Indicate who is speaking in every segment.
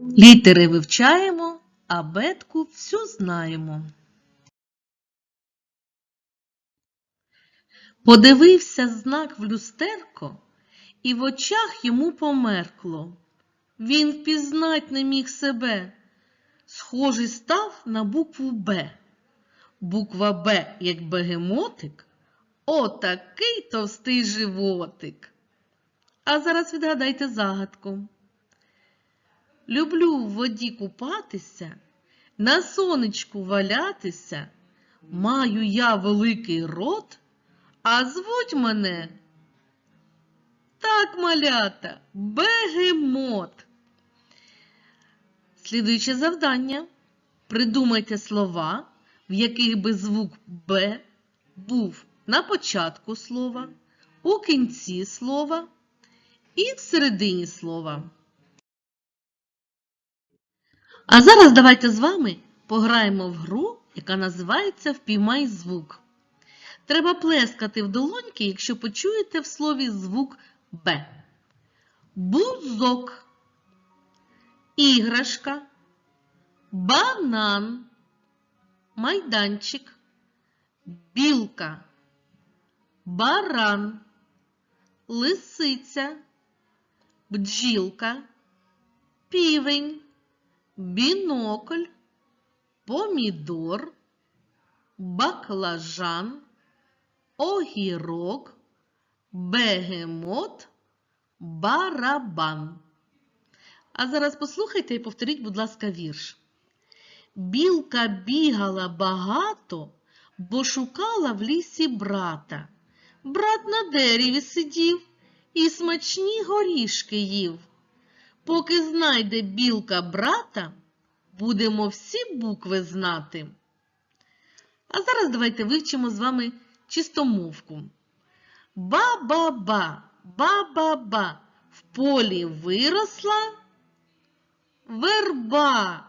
Speaker 1: Літери вивчаємо, а бетку всю знаємо. Подивився знак в люстерко, і в очах йому померкло. Він впізнать не міг себе. Схожий став на букву Б. Буква Б, як бегемотик, отакий товстий животик. А зараз відгадайте загадку. Люблю в воді купатися, на сонечку валятися. Маю я великий рот, а звуть мене так, малята, бегемот. Слідуюче завдання. Придумайте слова, в яких би звук Б був на початку слова, у кінці слова і в середині слова. А зараз давайте з вами пограємо в гру, яка називається Впіймай звук. Треба плескати в долоньки, якщо почуєте в слові звук Б. Бузок, іграшка, банан, майданчик, білка, баран, лисиця, бджілка, півень, бінокль, помідор, баклажан, огірок, бегемот, барабан. А зараз послухайте і повторіть, будь ласка, вірш. Білка бігала багато, бо шукала в лісі брата. Брат на дереві сидів і смачні горішки їв. Поки знайде білка брата, будемо всі букви знати. А зараз давайте вивчимо з вами чистомовку. Ба-ба-ба, ба-ба-ба, в полі виросла верба.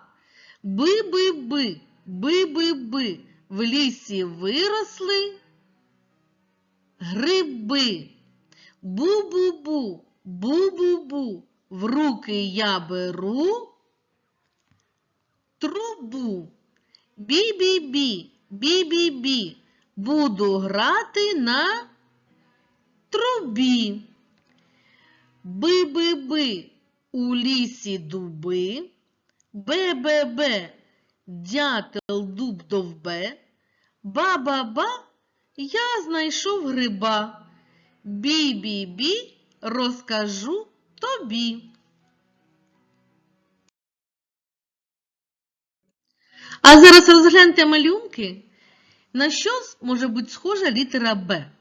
Speaker 1: Би-би-би, би-би-би, в лісі виросли гриби. Бу-бу-бу, бу-бу-бу, в руки я беру трубу. Бі-бі-бі, бі-бі-бі, буду грати на трубі. Би-би-би, у лісі дуби. Бе-бе-бе, дятел дуб довбе. Ба-ба-ба, я знайшов гриба. Бі-бі-бі, розкажу тобі. А зараз розгляньте малюнки, на що може бути схожа літера Б.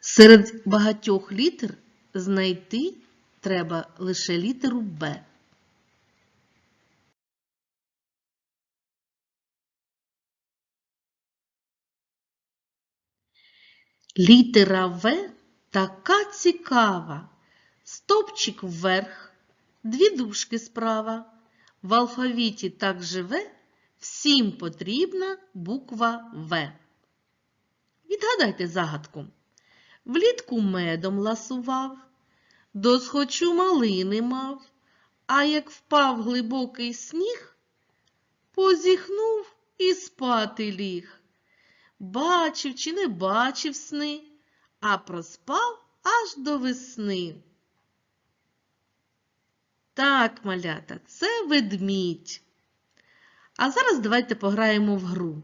Speaker 1: Серед багатьох літер знайти треба лише літеру Б. Літера В така цікава. Стопчик вверх, дві дужки справа. В алфавіті так живе, всім потрібна буква В. Відгадайте загадку. Влітку медом ласував, досхочу малини мав, а як впав глибокий сніг, позіхнув і спати ліг. Бачив чи не бачив сни, а проспав аж до весни. Так, малята, це ведмідь. А зараз давайте пограємо в гру,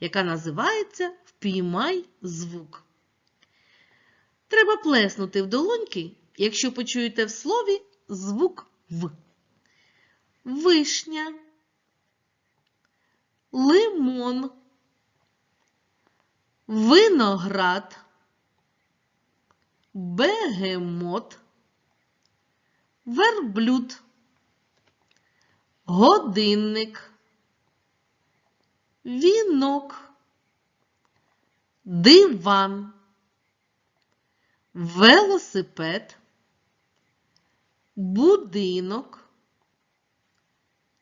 Speaker 1: яка називається Впіймай звук. Треба плеснути в долоньки, якщо почуєте в слові звук В. Вишня, лимон, виноград, бегемот, верблюд, годинник, вінок, диван, велосипед, будинок,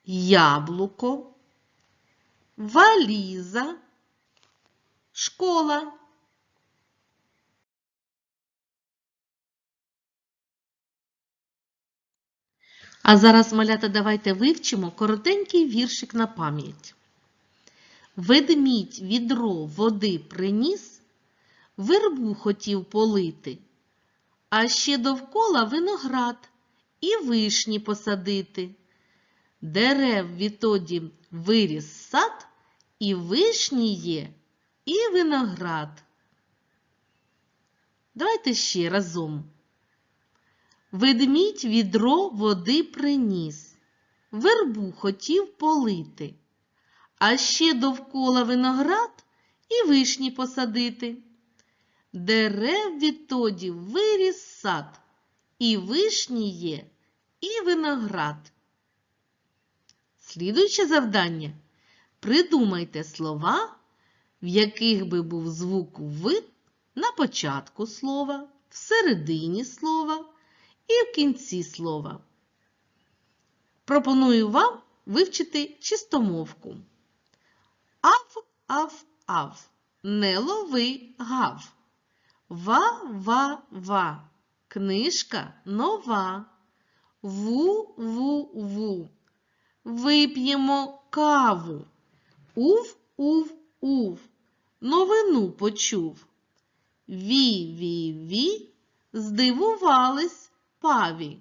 Speaker 1: яблуко, валіза, школа. А зараз, малята, давайте вивчимо коротенький віршик на пам'ять. Ведмідь відро води приніс, вербу хотів полити, а ще довкола виноград і вишні посадити. Дерев відтоді виріс сад і вишні є і виноград. Давайте ще разом. Ведмідь відро води приніс, вербу хотів полити, а ще довкола виноград і вишні посадити. Дерев відтоді виріс сад, і вишні є, і виноград. Слідуюче завдання. Придумайте слова, в яких би був звук «в» на початку слова, в середині слова і в кінці слова. Пропоную вам вивчити чистомовку. Ав, ав, ав. Не лови гав. Ва, ва, ва. Книжка нова. Ву, ву, ву. Вип'ємо каву. Ув, ув, ув. Новину почув. Ві, ві, ві. Здивувались паві.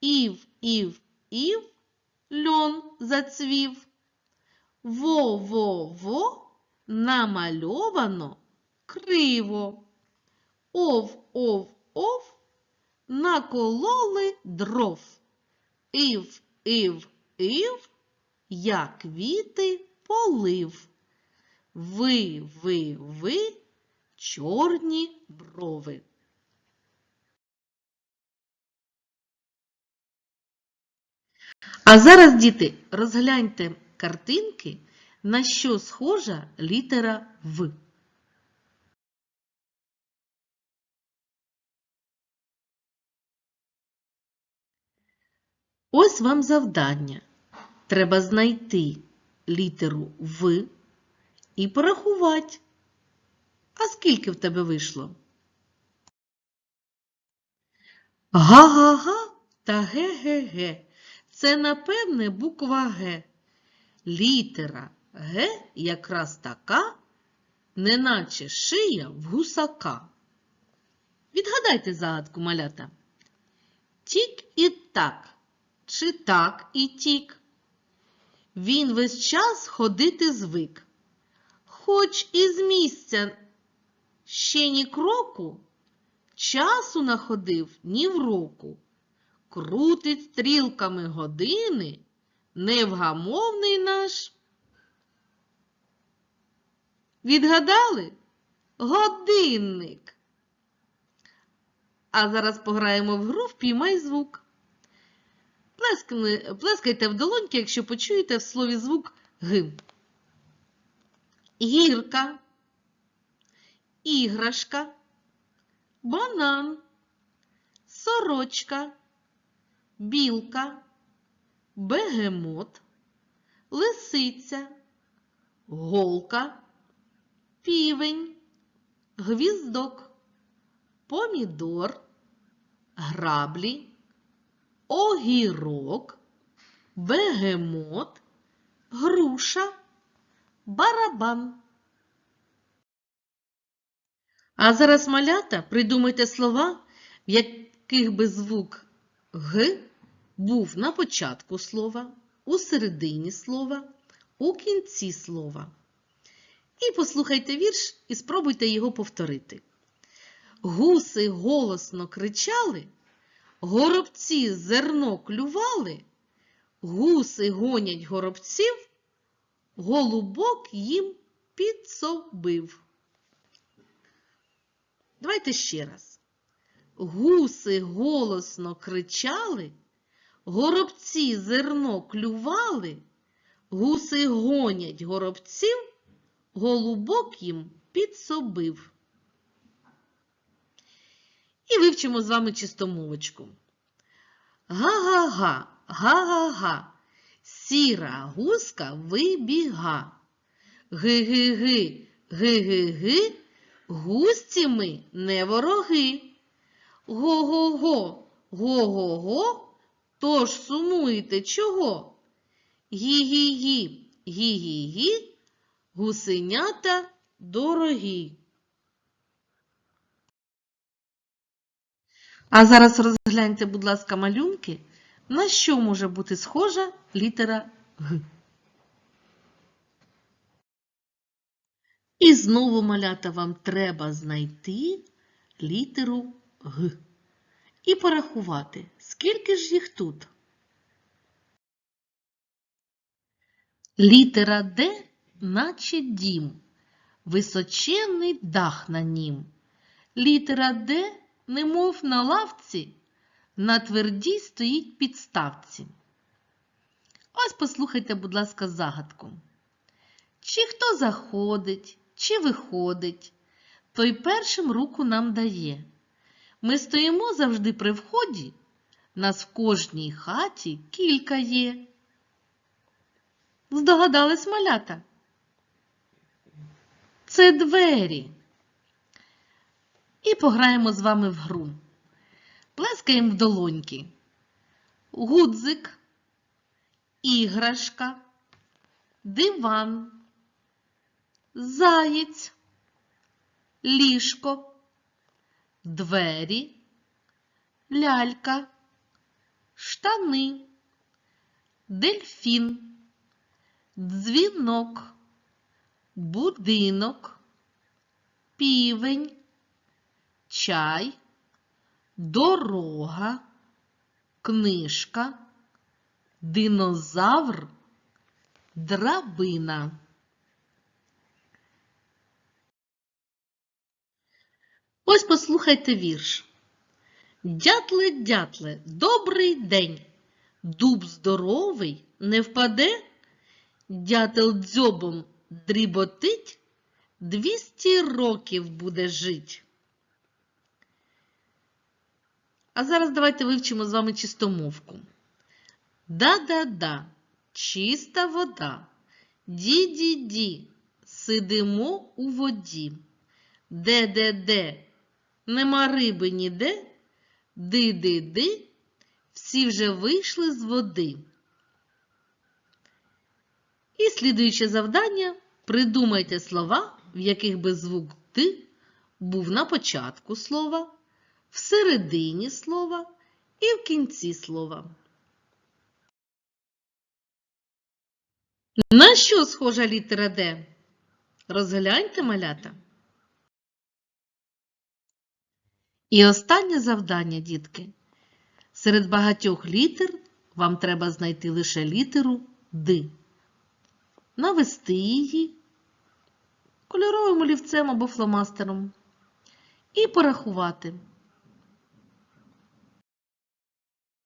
Speaker 1: Ів, ів, ів. Льон зацвів. Во, во, во. Намальовано криво. Ов, ов, ов. Накололи дров. Ів, ів, ів, я квіти полив. Ви, ви, ви, чорні брови. А зараз, діти, розгляньте картинки, на що схожа літера В. Ось вам завдання. Треба знайти літеру В і порахувати. А скільки в тебе вийшло? Га-га-га та ге-ге-ге. Це, напевне, буква Г. Літера Г якраз така, неначе шия в гусака. Відгадайте загадку малята. Тік і так, чи так і тік. Він весь час ходити звик. Хоч із місця ще ні кроку, часу находив ні в року. Крутить стрілками години, невгамовний наш. Відгадали? Годинник. А зараз пограємо в гру «Впіймай звук». Плескайте в долоньки, якщо почуєте в слові звук Г. Гірка, іграшка, банан, сорочка, білка, бегемот, лисиця, голка, півень, гвіздок, помідор, граблі, огірок, бегемот, груша, барабан. А зараз, малята, придумайте слова, в яких би звук Г був на початку слова, у середині слова, у кінці слова. І послухайте вірш і спробуйте його повторити. Гуси голосно кричали, горобці зерно клювали, гуси гонять горобців, голубок їм підсобив. Давайте ще раз. Гуси голосно кричали, горобці зерно клювали, гуси гонять горобців, голубок їм підсобив. І вивчимо з вами чистомовочку. Га-га-га, га-га-га, сіра гуска вибіга. Ги-ги-ги, ги-ги-ги, гусці ми не вороги. Го-го-го, го-го-го, Тож сумуєте чого? Гі-гі-гі, гі-гі-гі, гусенята дорогі. А зараз розгляньте, будь ласка, малюнки, на що може бути схожа літера Г. І знову, малята, вам треба знайти літеру Г. І порахувати, скільки ж їх тут. Літера Д, наче дім, височенний дах на нім. Літера Д, немов на лавці, на твердій стоїть підставці. Ось послухайте, будь ласка, загадку. Чи хто заходить, чи виходить, той першим руку нам дає. Ми стоїмо завжди при вході, нас в кожній хаті кілька є. Здогадались малята? Це двері. І пограємо з вами в гру. Плескаємо в долоньки. Гудзик, іграшка, диван, заєць, ліжко, двері, лялька, штани, дельфін, дзвінок, будинок, півень, чай, дорога, книжка, динозавр, драбина. Ось послухайте вірш. Дятле, дятле, добрий день. Дуб здоровий не впаде, дятел дзьобом дріботить, двісті років буде жить. А зараз давайте вивчимо з вами чистомовку. Да-да-да, чиста вода. Ді-ді-ді, сидимо у воді. Де-де-де, нема риби ніде. Ди-ди-ди, всі вже вийшли з води. І слідуюче завдання придумайте слова, в яких би звук «ти» був на початку слова, в середині слова і в кінці слова. На що схожа літера Д? Розгляньте малята. І останнє завдання, дітки. Серед багатьох літер вам треба знайти лише літеру Д. Навести її кольоровим олівцем або фломастером і порахувати.